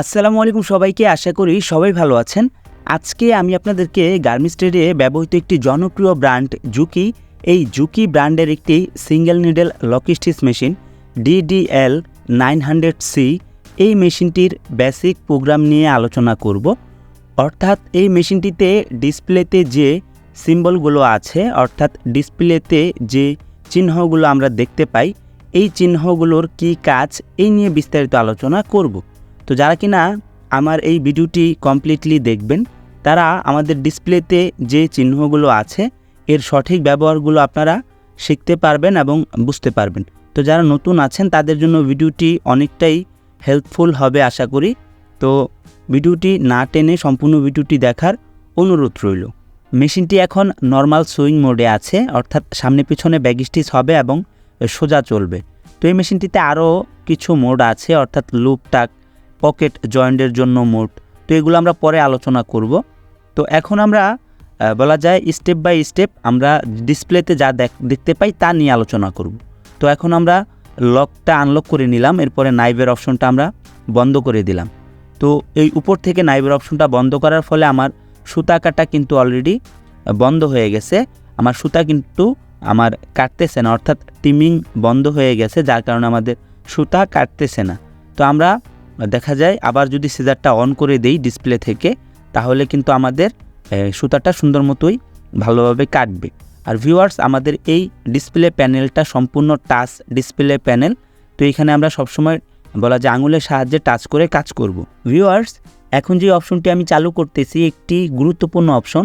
আসসালামু আলাইকুম সবাইকে, আশা করি সবাই ভালো আছেন। আজকে আমি আপনাদেরকে গার্মেন্টস ট্রেডে ব্যবহৃত একটি জনপ্রিয় ব্র্যান্ড জুকি এই জুকি ব্র্যান্ডের একটি single needle lockstitch machine DDL nine hundred C এই মেশিনটির বেসিক প্রোগ্রাম নিয়ে আলোচনা করব। অর্থাৎ এই মেশিনটিতে ডিসপ্লেতে যে সিম্বলগুলো আছে, অর্থাৎ ডিসপ্লেতে যে চিহ্নগুলো আমরা দেখতে পাই, এই চিহ্নগুলোর কি কাজ, এই নিয়ে বিস্তারিত আলোচনা করব। তো যারা কিনা আমার এই ভিডিওটি কমপ্লিটলি দেখবেন, তারা আমাদের ডিসপ্লেতে যে চিহ্নগুলো আছে, এর সঠিক ব্যবহারগুলো আপনারা শিখতে পারবেন এবং বুঝতে পারবেন। তো যারা নতুন আছেন, তাদের জন্য ভিডিওটি অনেকটাই হেল্পফুল হবে আশা করি। তো ভিডিওটি না টেনে সম্পূর্ণ ভিডিওটি দেখার অনুরোধ রইল। মেশিনটি এখন নর্মাল সুইং মোডে আছে, অর্থাৎ সামনে পিছনে ব্যাগ স্টিচ হবে এবং সোজা চলবে। তো এই মেশিনটিতে আরও কিছু মোড আছে, অর্থাৎ লুপ টাক পকেট জয়েন্টের জন্য মোড তো এগুলো আমরা পরে আলোচনা করব। তো এখন আমরা বলা যায় স্টেপ বাই স্টেপ আমরা ডিসপ্লেতে যা দেখ- দেখতে পাই তা নিয়ে আলোচনা করব। তো এখন আমরা লকটা আনলক করে নিলাম, এরপরে নাইভের অপশনটা আমরা বন্ধ করে দিলাম। তো এই উপর থেকে নাইভের অপশনটা বন্ধ করার ফলে আমার সুতা কাটা কিন্তু অলরেডি বন্ধ হয়ে গেছে। আমার সুতা কিন্তু আমার কাটতেছে না, অর্থাৎ টিমিং বন্ধ হয়ে গেছে, যার কারণে আমাদের সুতা কাটতেছে না। তো আমরা দেখা যায়, আবার যদি সিজারটা অন করে দেই ডিসপ্লে থেকে, তাহলে কিন্তু আমাদের সুতাটা সুন্দর মতোই ভালোভাবে কাটবে। আর ভিউয়ার্স আমাদের এই ডিসপ্লে প্যানেলটা সম্পূর্ণ টাচ ডিসপ্লে প্যানেল তো এখানে আমরা সবসময় বলা যায় আঙুলের সাহায্যে টাচ করে কাজ করব। ভিউয়ার্স এখন যে অপশনটি আমি চালু করতেছি, একটি গুরুত্বপূর্ণ অপশন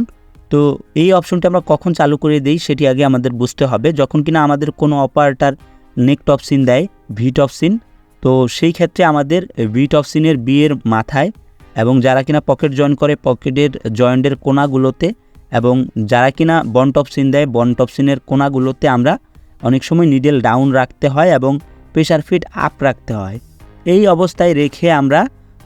তো এই অপশনটি আমরা কখন চালু করে দিই সেটি আগে আমাদের বুঝতে হবে। যখন কিনা আমাদের কোনো অপারেটার নেক টপ সিন দেয় ভি টপ সিন তো সেই ক্ষেত্রে আমাদের ভি টপ সিনের বিয়ের মাথায় এবং যারা কিনা পকেট জয়েন করে পকেটের জয়েন্টের কোনাগুলোতে এবং যারা কিনা বন টপ সিন দেয় বন টপ সিনের কোনাগুলোতে আমরা অনেক সময় নিডেল ডাউন রাখতে হয় এবং প্রেশার ফিট আপ রাখতে হয়। এই অবস্থায় রেখে আমরা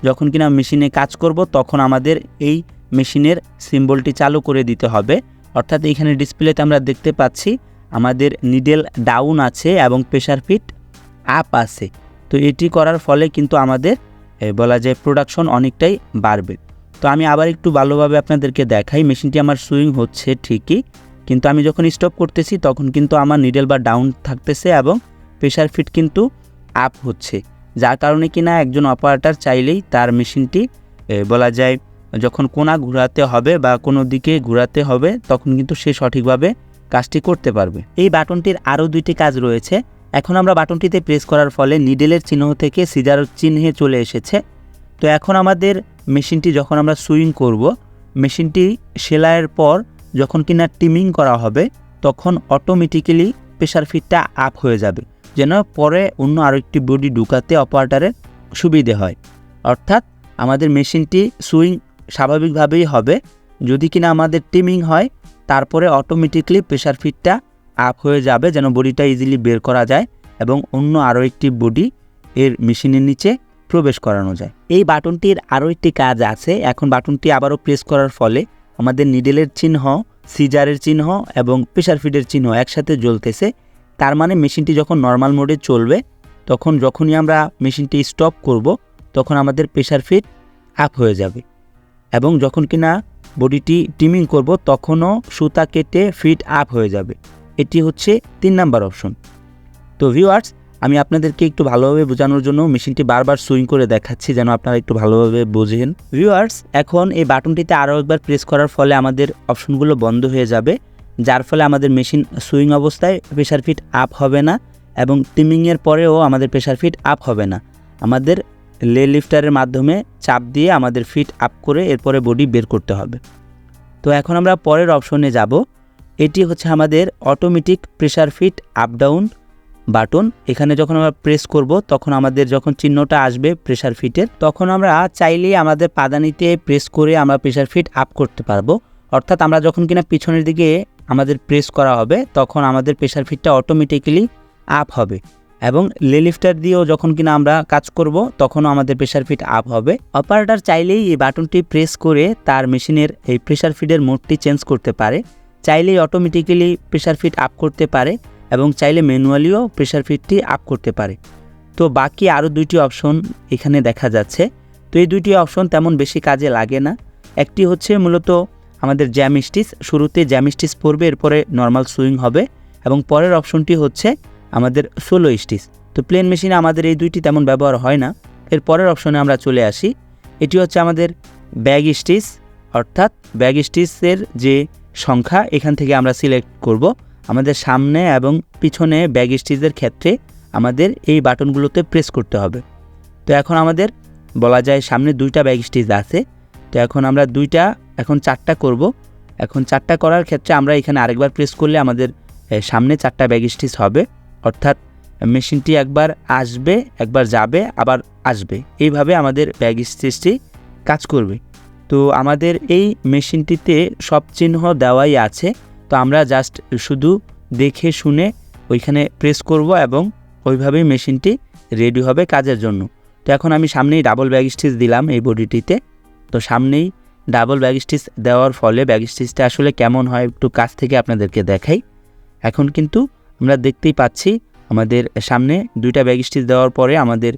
যখন কিনা মেশিনে কাজ করব, তখন আমাদের এই মেশিনের সিম্বলটি চালু করে দিতে হবে। অর্থাৎ এইখানে ডিসপ্লেতে আমরা দেখতে পাচ্ছি, আমাদের নিডেল ডাউন আছে এবং প্রেশার ফিট আপ আছে। তো এটি করার ফলে কিন্তু আমাদের বলা যায় প্রোডাকশন অনেকটাই বাড়বে। তো আমি আবার একটু ভালোভাবে আপনাদেরকে দেখাই, মেশিনটি আমার সুইং হচ্ছে ঠিকই, কিন্তু আমি যখন স্টপ করতেছি তখন কিন্তু আমার নিডেল বা ডাউন থাকতেছে এবং প্রেশার ফিট কিন্তু আপ হচ্ছে। যার কারণে কিনা একজন অপারেটার চাইলেই তার মেশিনটি বলা যায় যখন কোনা ঘোরাতে হবে বা কোনো দিকে ঘোরাতে হবে তখন কিন্তু সে সঠিকভাবে কাজটি করতে পারবে। এই বাটনটির আরও দুইটি কাজ রয়েছে। এখন আমরা বাটনটিতে প্রেস করার ফলে নিডেলের চিহ্ন থেকে সিজার চিহ্নে চলে এসেছে। তো এখন আমাদের মেশিনটি যখন আমরা সুইং করব মেশিনটি সেলাইয়ের পর যখন কিনা টিমিং করা হবে, তখন অটোমেটিক্যালি প্রেশার ফিটটা আপ হয়ে যাবে, যেন পরে অন্য আরও একটি বডি ঢুকাতে অপারেটারের সুবিধে হয়। অর্থাৎ আমাদের মেশিনটি সুইং স্বাভাবিকভাবেই হবে। যদি কিনা আমাদের টিমিং হয়, তারপরে অটোমেটিকলি প্রেশার ফিটটা আপ হয়ে যাবে যেন বডিটা ইজিলি বের করা যায় এবং অন্য আরও একটি বডি এর মেশিনের নিচে প্রবেশ করানো যায়। এই বাটনটির আরও একটি কাজ আছে। এখন বাটনটি আবারও প্রেস করার ফলে আমাদের নিডেলের চিহ্ন সিজারের চিহ্ন এবং প্রেশার ফিডের চিহ্ন একসাথে জ্বলতেছে। তার মানে মেশিনটি যখন নর্মাল মোডে চলবে, তখন যখনই আমরা মেশিনটি স্টপ করব, তখন আমাদের প্রেশার ফিট আপ হয়ে যাবে। এবং যখন কিনা বডিটি টিমিং করব, তখনও সুতা কেটে ফিট আপ হয়ে যাবে। এটি হচ্ছে তিন নাম্বার অপশন। তো ভিউয়ার্স আমি আপনাদেরকে একটু ভালোভাবে বোঝানোর জন্য মেশিনটি বারবার সুইং করে দেখাচ্ছি যেন আপনারা একটু ভালোভাবে বোঝেন। ভিউয়ার্স এখন এই বাটনটিতে আরও একবার প্রেস করার ফলে আমাদের অপশনগুলো বন্ধ হয়ে যাবে, যার ফলে আমাদের মেশিন সুইং অবস্থায় প্রেশার ফিট আপ হবে না এবং টিমিংয়ের পরেও আমাদের প্রেশার ফিট আপ হবে না। আমাদের লে লিফটারের মাধ্যমে চাপ দিয়ে আমাদের ফিট আপ করে এরপরে বডি বের করতে হবে। তো এখন আমরা পরের অপশনে যাব। এটি হচ্ছে আমাদের automatic pressure foot up down button এখানে যখন আমরা প্রেস করব, তখন আমাদের যখন চিহ্নটা আসবে প্রেশার ফিটের তখন আমরা চাইলেই আমাদের পাদানিতে প্রেস করে আমরা প্রেশার ফিট আপ করতে পারব। অর্থাৎ আমরা যখন কিনা পিছনের দিকে আমাদের প্রেস করা হবে, তখন আমাদের প্রেশার ফিটটা অটোমেটিক্যালি আপ হবে। এবং লে লিফটার দিয়েও যখন কিনা আমরা কাজ করব, তখনও আমাদের প্রেশার ফিট আপ হবে। অপারেটর চাইলেই এই বাটনটি প্রেস করে তার মেশিনের এই প্রেশার ফিডের মোডটি চেঞ্জ করতে পারে। চাইলেই অটোমেটিক্যালি প্রেশার ফিট আপ করতে পারে এবং চাইলে ম্যানুয়ালিও প্রেশার ফিটটি আপ করতে পারে। তো বাকি আরও দুইটি অপশন এখানে দেখা যাচ্ছে। তো এই দুইটি অপশন তেমন বেশি কাজে লাগে না। একটি হচ্ছে মূলত আমাদের জ্যাম স্টিচ শুরুতে জ্যাম স্টিচ পড়বে এরপরে নর্মাল সুইং হবে এবং পরের অপশনটি হচ্ছে আমাদের সোলো স্টিচ তো প্লেন মেশিনে আমাদের এই দুইটি তেমন ব্যবহার হয় না। এর পরের অপশনে আমরা চলে আসি। এটি হচ্ছে আমাদের ব্যাগ স্টিচ অর্থাৎ ব্যাগ স্টিচের যে সংখ্যা, এখান থেকে আমরা সিলেক্ট করব। আমাদের সামনে এবং পিছনে ব্যাগ স্টিচের ক্ষেত্রে আমাদের এই বাটনগুলোতে প্রেস করতে হবে। তো এখন আমাদের বলা যায় সামনে দুইটা ব্যাগ স্টিচ আছে। তো এখন আমরা দুইটা, এখন চারটা করব। এখন চারটা করার ক্ষেত্রে আমরা এখানে আরেকবার প্রেস করলে আমাদের সামনে চারটা ব্যাগ স্টিচ হবে। অর্থাৎ মেশিনটি একবার আসবে, একবার যাবে, আবার আসবে। এইভাবে আমাদের ব্যাগ স্টিচটি কাজ করবে। তো আমাদের এই মেশিনটিতে সব চিহ্ন দেওয়াই আছে। তো আমরা জাস্ট শুধু দেখে শুনে ওইখানে প্রেস করব এবং ওইভাবেই মেশিনটি রেডি হবে কাজের জন্য। তো এখন আমি সামনেই ডাবল ব্যাগ স্টিচ দিলাম এই বডিটিতে। তো সামনেই ডাবল ব্যাগ স্টিচ দেওয়ার ফলে ব্যাগ স্টিচটা আসলে কেমন হয় একটু কাছ থেকে আপনাদেরকে দেখাই। এখন কিন্তু আমরা দেখতেই পাচ্ছি আমাদের সামনে দুইটা ব্যাগ স্টিচ দেওয়ার পরে আমাদের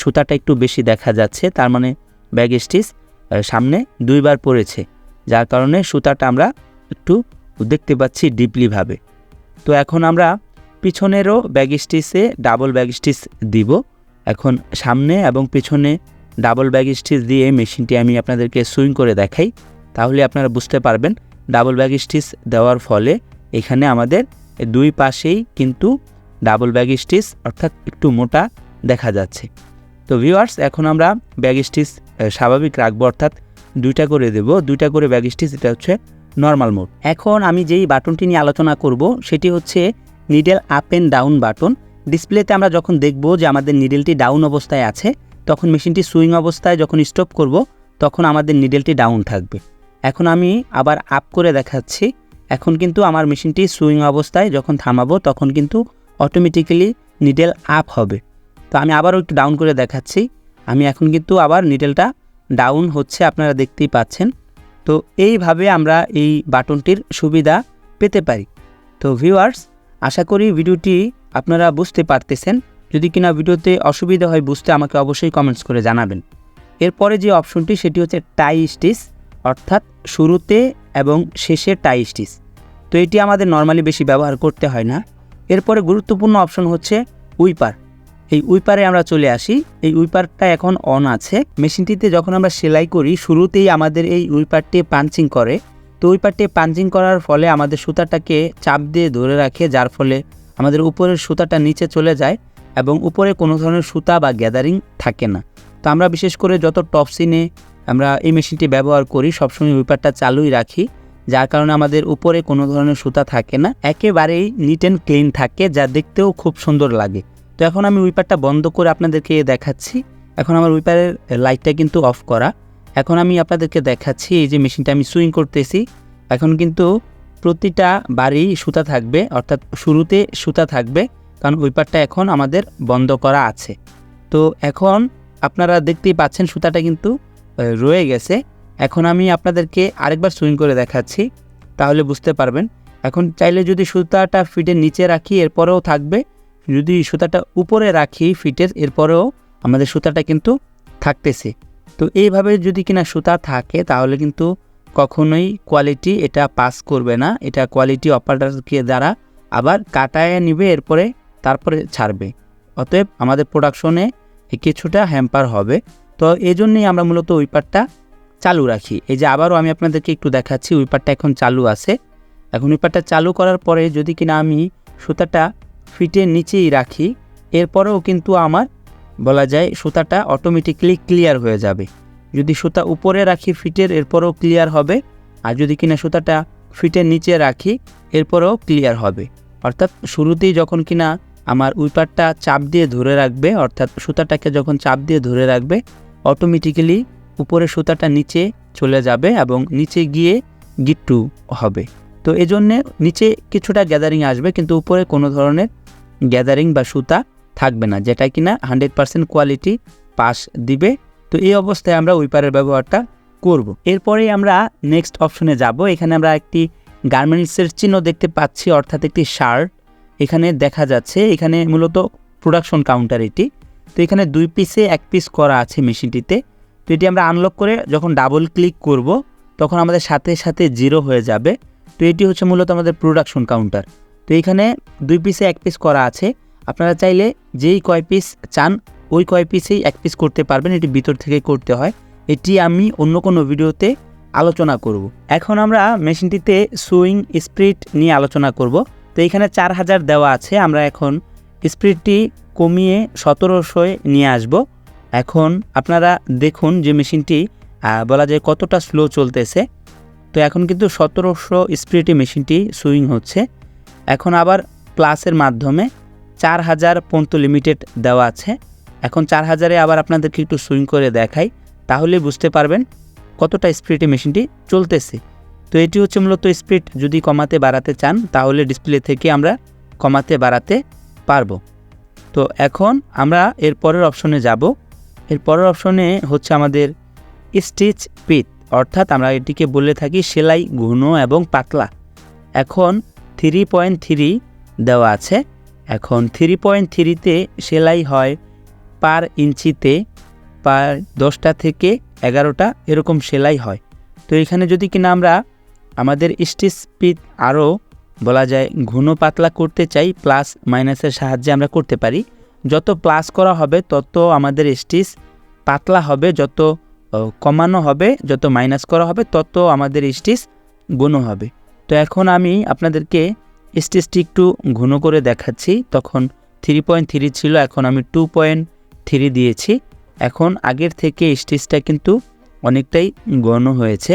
সুতাটা একটু বেশি দেখা যাচ্ছে। তার মানে ব্যাগ স্টিচ সামনে দুইবার পড়েছে, যার কারণে সুতাটা আমরা একটু দেখতে পাচ্ছি ডিপলিভাবে তো এখন আমরা পিছনেরও ব্যাগ স্টিচে ডাবল ব্যাগ স্টিচ দিব। এখন সামনে এবং পিছনে ডাবল ব্যাগ স্টিচ দিয়ে মেশিনটি আমি আপনাদেরকে সুইং করে দেখাই, তাহলে আপনারা বুঝতে পারবেন ডাবল ব্যাগ স্টিচ দেওয়ার ফলে এখানে আমাদের দুই পাশেই কিন্তু ডাবল ব্যাগ স্টিচ অর্থাৎ একটু মোটা দেখা যাচ্ছে। তো ভিউয়ার্স এখন আমরা ব্যাগ স্টিচ স্বাভাবিক রাখব, অর্থাৎ দুইটা করে দেব। দুইটা করে ব্যাগ স্টিচ এটা হচ্ছে নর্মাল মোড এখন আমি যেই বাটনটি নিয়ে আলোচনা করব, সেটি হচ্ছে needle up and down button. ডিসপ্লেতে আমরা যখন দেখব যে আমাদের নিডেলটি ডাউন অবস্থায় আছে, তখন মেশিনটি সুইং অবস্থায় যখন স্টপ করব, তখন আমাদের নিডেলটি ডাউন থাকবে। এখন আমি আবার আপ করে দেখাচ্ছি। এখন কিন্তু আমার মেশিনটি সুইং অবস্থায় যখন থামাবো, তখন কিন্তু অটোমেটিক্যালি নিডেল আপ হবে। তো আমি আবারও একটু ডাউন করে দেখাচ্ছি। আমি এখন কিন্তু আবার নিডেলটা ডাউন হচ্ছে, আপনারা দেখতেই পাচ্ছেন। তো এইভাবে আমরা এই বাটনটির সুবিধা পেতে পারি। তো ভিউয়ার্স আশা করি ভিডিওটি আপনারা বুঝতে পারতেছেন। যদি কিনা ভিডিওতে অসুবিধা হয় বুঝতে আমাকে অবশ্যই কমেন্টস করে জানাবেন। এরপরে যে অপশনটি সেটি হচ্ছে টাই স্টিচ অর্থাৎ শুরুতে এবং শেষে টাই স্টিচ তো এটি আমাদের নর্মালি বেশি ব্যবহার করতে হয় না। এরপরে গুরুত্বপূর্ণ অপশন হচ্ছে উইপার। এই উইপারে আমরা চলে আসি। এই উইপারটা এখন অন আছে। মেশিনটিতে যখন আমরা সেলাই করি, শুরুতেই আমাদের এই উইপারটি পাঞ্চিং করে। তো উইপারটি পাঞ্চিং করার ফলে আমাদের সুতাটাকে চাপ দিয়ে ধরে রাখে, যার ফলে আমাদের উপরের সুতাটা নিচে চলে যায় এবং উপরে কোনো ধরনের সুতা বা গ্যাদারিং থাকে না। তো আমরা বিশেষ করে যত টপসিনে আমরা এই মেশিনটি ব্যবহার করি, সবসময় উইপারটা চালুই রাখি, যার কারণে আমাদের উপরে কোনো ধরনের সুতা থাকে না। একেবারেই নিট অ্যান্ড ক্লিন থাকে, যা দেখতেও খুব সুন্দর লাগে। তো এখন আমি উইপারটা বন্ধ করে আপনাদেরকে দেখাচ্ছি। এখন আমার উইপারের লাইটটা কিন্তু অফ করা। এখন আমি আপনাদেরকে দেখাচ্ছি এই যে মেশিনটা আমি সুইং করতেছি। এখন কিন্তু প্রতিটা বাড়ি সুতা থাকবে, অর্থাৎ শুরুতে সুতা থাকবে, কারণ উইপারটা এখন আমাদের বন্ধ করা আছে। তো এখন আপনারা দেখতেই পাচ্ছেন সুতাটা কিন্তু রয়ে গেছে। এখন আমি আপনাদেরকে আরেকবার সুইং করে দেখাচ্ছি, তাহলে বুঝতে পারবেন। এখন চাইলে যদি সুতাটা ফিটের নিচে রাখি, এরপরেও থাকবে। যদি সুতাটা উপরে রাখি ফিটের, এরপরেও আমাদের সুতাটা কিন্তু থাকতেছে। তো এইভাবে যদি কিনা সুতা থাকে, তাহলে কিন্তু কখনোই কোয়ালিটি এটা পাস করবে না। এটা কোয়ালিটি অপারেটরকে দ্বারা আবার কাটায় নিবে, এরপরে তারপরে ছাড়বে। অতএব আমাদের প্রোডাকশনে কিছুটা হ্যাম্পার হবে। তো এই জন্যেই আমরা মূলত উইপারটা চালু রাখি। এই যে আবারও আমি আপনাদেরকে একটু দেখাচ্ছি উইপারটা এখন চালু আছে। এখন উইপারটা চালু করার পরে যদি কিনা আমি সুতাটা ফিটের নিচেই রাখি, এরপরেও কিন্তু আমার, বলা যায়, সুতাটা অটোমেটিক্যালি ক্লিয়ার হয়ে যাবে। যদি সুতা উপরে রাখি ফিটের, এরপরেও ক্লিয়ার হবে, আর যদি কিনা সুতাটা ফিটের নিচে রাখি, এরপরেও ক্লিয়ার হবে। অর্থাৎ শুরুতেই যখন কিনা আমার উইপারটা চাপ দিয়ে ধরে রাখবে, অর্থাৎ সুতাটাকে যখন চাপ দিয়ে ধরে রাখবে অটোমেটিক্যালি উপরে সুতাটা নিচে চলে যাবে এবং নিচে গিয়ে গিট্টু হবে। তো এজন্যে নিচে কিছুটা গ্যাদারিং আসবে, কিন্তু উপরে কোনো ধরনের গ্যাদারিং বা সুতা থাকবে না, যেটা কিনা হান্ড্রেড পার্সেন্ট কোয়ালিটি পাস দিবে। তো এই অবস্থায় আমরা উইপারের ব্যবহারটা করব। এরপরেই আমরা নেক্সট অপশনে যাব। এখানে আমরা একটি গার্মেন্টসের চিহ্ন দেখতে পাচ্ছি, অর্থাৎ একটি শার্ট এখানে দেখা যাচ্ছে, এখানে মূলত প্রোডাকশন কাউন্টার এটি। তো এখানে দুই পিসে, এক পিস করা আছে মেশিনটিতে। তো এটি আমরা আনলক করে যখন ডাবল ক্লিক করব, তখন আমাদের সাথে সাথে জিরো হয়ে যাবে। তো এটি হচ্ছে মূলত আমাদের প্রোডাকশন কাউন্টার। তো এইখানে দুই পিসে এক পিস করা আছে। আপনারা চাইলে যেই কয় পিস চান, ওই কয় পিসেই এক পিস করতে পারবেন, এটি ভিতর থেকে করতে হয়। এটি আমি অন্য কোনো ভিডিওতে আলোচনা করব। এখন আমরা মেশিনটিতে সুইং স্পিড নিয়ে আলোচনা করব। তো এখানে চার হাজার দেওয়া আছে, আমরা এখন স্পিডটি কমিয়ে সতেরোশোয় নিয়ে আসব। এখন আপনারা দেখুন যে মেশিনটি বলা যায় কতটা স্লো চলতেছে। তো এখন কিন্তু সতেরোশো স্পিডে মেশিনটি সুইং হচ্ছে। এখন আবার প্লাসের মাধ্যমে চার হাজার পর্যন্ত লিমিটেড দেওয়া আছে। এখন চার হাজারে আবার আপনাদেরকে একটু সুইং করে দেখাই, তাহলে বুঝতে পারবেন কতটা স্পিডে মেশিনটি চলতেছে। তো এটি হচ্ছে মূলত স্পিড, যদি কমাতে বাড়াতে চান, তাহলে ডিসপ্লে থেকে আমরা কমাতে বাড়াতে পারব। তো এখন আমরা এর পরের অপশনে যাব। এর পরের অপশনে হচ্ছে আমাদের স্টিচ পিট অর্থাৎ আমরা এটিকে বলে থাকি সেলাই ঘন এবং পাতলা। এখন থ্রি পয়েন্ট থ্রি দেওয়া আছে। এখন থ্রি পয়েন্ট থ্রিতে সেলাই হয় পার ইঞ্চিতে, পার দশটা থেকে এগারোটা এরকম সেলাই হয়। তো এখানে যদি কিনা আমরা আমাদের স্টিচ স্পিড আরও বলা যায় ঘন পাতলা করতে চাই, প্লাস মাইনাসের সাহায্যে আমরা করতে পারি। যত প্লাস করা হবে, তত আমাদের স্টিচ পাতলা হবে, যত কমানো হবে, যত মাইনাস করা হবে, তত আমাদের স্টিচ গুণ হবে। তো এখন আমি আপনাদেরকে স্টিচটি একটু ঘন করে দেখাচ্ছি তখন থ্রি পয়েন্ট থ্রি ছিল এখন আমি টু পয়েন্ট থ্রি দিয়েছি এখন আগের থেকে স্টিচটা কিন্তু অনেকটাই ঘন হয়েছে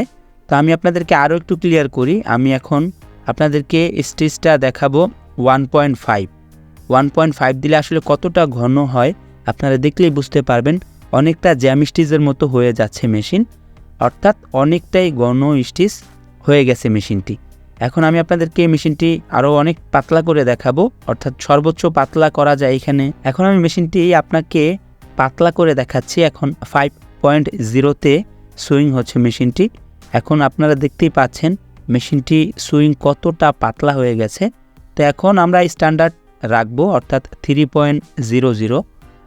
তো আমি আপনাদেরকে আরও একটু ক্লিয়ার করি আমি এখন আপনাদেরকে স্টিচটা দেখাবো one point five one point five দিলে আসলে কতটা ঘন হয় আপনারা দেখলেই বুঝতে পারবেন অনেকটা জ্যাম স্টিচের মতো হয়ে যাচ্ছে মেশিন অর্থাৎ অনেকটাই ঘন স্টিচ হয়ে গেছে মেশিনটি এখন আমি আপনাদেরকে এই মেশিনটি আরও অনেক পাতলা করে দেখাবো, অর্থাৎ সর্বোচ্চ পাতলা করা যায় এখানে। এখন আমি মেশিনটি আপনাকে পাতলা করে দেখাচ্ছি, এখন ফাইভ পয়েন্ট জিরোতে সুইং হচ্ছে মেশিনটি। এখন আপনারা দেখতেই পাচ্ছেন মেশিনটি সুইং কতটা পাতলা হয়ে গেছে। তো এখন আমরা স্ট্যান্ডার্ড রাখব, অর্থাৎ three point zero zero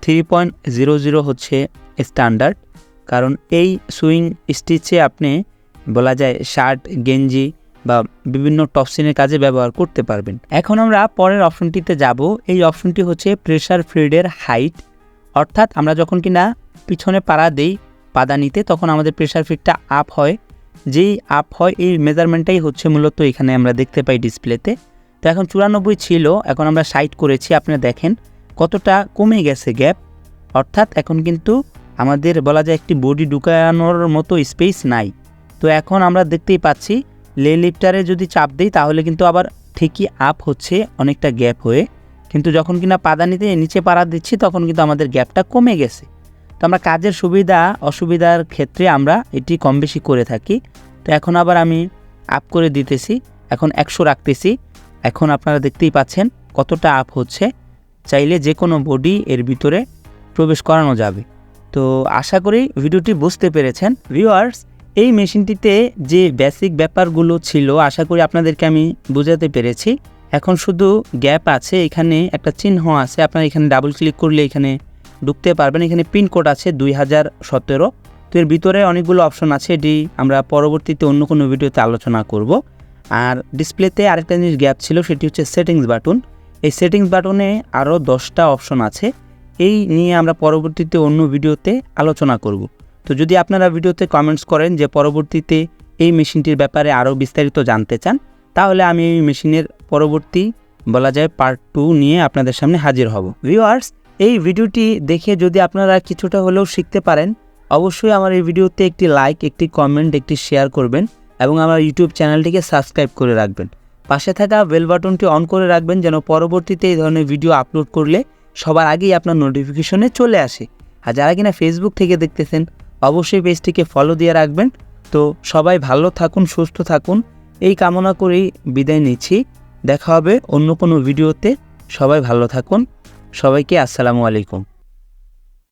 three point zero zero হচ্ছে স্ট্যান্ডার্ড কারণ এই সুইং স্টিচে আপনি বলা যায় শার্ট গেঞ্জি বা বিভিন্ন টপসিনের কাজে ব্যবহার করতে পারবেন। এখন আমরা পরের অপশনটিতে যাব। এই অপশনটি হচ্ছে প্রেশার ফিল্ডের হাইট অর্থাৎ আমরা যখন কিনা পিছনে পাড়া দেই পাদানিতে, তখন আমাদের প্রেশার ফিটটা আপ হয়। যেই আপ হয়, এই মেজারমেন্টটাই হচ্ছে মূলত এখানে আমরা দেখতে পাই ডিসপ্লেতে তো এখন চুরানব্বই ছিল, এখন আমরা সাইট করেছি, আপনারা দেখেন কতটা কমে গেছে গ্যাপ অর্থাৎ এখন কিন্তু আমাদের বলা যায় একটি বডি ঢুকানোর মতো স্পেস নাই। তো এখন আমরা দেখতেই পাচ্ছি লে লিফটারে যদি চাপ দিই, তাহলে কিন্তু আবার ঠিকই আপ হচ্ছে, অনেকটা গ্যাপ হয়ে। কিন্তু যখন কিনা পাদানিতে নিচে পাড়া দিচ্ছি, তখন কিন্তু আমাদের গ্যাপটা কমে গেছে। তো আমরা কাজের সুবিধা, অসুবিধার ক্ষেত্রে আমরা এটি কম বেশি করে থাকি। তো এখন আবার আমি আপ করে দিতেছি, এখন একশো রাখতেছি। এখন আপনারা দেখতেই পাচ্ছেন কতটা আপ হচ্ছে। চাইলে যে কোনো বডি এর ভিতরে প্রবেশ করানো যাবে। তো আশা করি ভিডিওটি বুঝতে পেরেছেন। ভিউয়ার্স এই মেশিনটিতে যে বেসিক ব্যাপারগুলো ছিল, আশা করি আপনাদেরকে আমি বোঝাতে পেরেছি। এখন শুধু গ্যাপ আছে, এখানে একটা চিহ্ন আছে, আপনারা এখানে ডাবল ক্লিক করলে এখানে ঢুকতে পারবেন। এখানে পিনকোড আছে দুই হাজার সতেরো। তো এর ভিতরে অনেকগুলো অপশন আছে, এটি আমরা পরবর্তীতে অন্য কোনো ভিডিওতে আলোচনা করব। আর ডিসপ্লেতে আরেকটা জিনিস গ্যাপ ছিল, সেটি হচ্ছে সেটিংস বাটন এই সেটিংস বাটনে আরও দশটা অপশন আছে। এই নিয়ে আমরা পরবর্তীতে অন্য ভিডিওতে আলোচনা করব। তো যদি আপনারা ভিডিওতে কমেন্টস করেন যে পরবর্তীতে এই মেশিনটির ব্যাপারে আরও বিস্তারিত জানতে চান, তাহলে আমি এই মেশিনের পরবর্তী বলা যায় পার্ট টু নিয়ে আপনাদের সামনে হাজির হব। ভিউয়ার্স এই ভিডিওটি দেখে যদি আপনারা কিছুটা হলেও শিখতে পারেন, অবশ্যই আমার এই ভিডিওতে একটি লাইক একটি কমেন্ট একটি শেয়ার করবেন এবং আমার ইউটিউব চ্যানেলটিকে সাবস্ক্রাইব করে রাখবেন। পাশে থাকা বেল বাটনটি অন করে রাখবেন যেন পরবর্তীতে এই ধরনের ভিডিও আপলোড করলে সবার আগেই আপনার নোটিফিকেশনে চলে আসে। আর যারা কিনা ফেসবুক থেকে দেখতেছেন অবশ্যই পেজটিকে ফলো দিয়ে রাখবেন। তো সবাই ভালো থাকুন, সুস্থ থাকুন। এই কামনা করেই বিদায় নিচ্ছি। দেখা হবে অন্য কোনো ভিডিওতে সবাই ভালো থাকুন। সবাইকে আসসালামু আলাইকুম।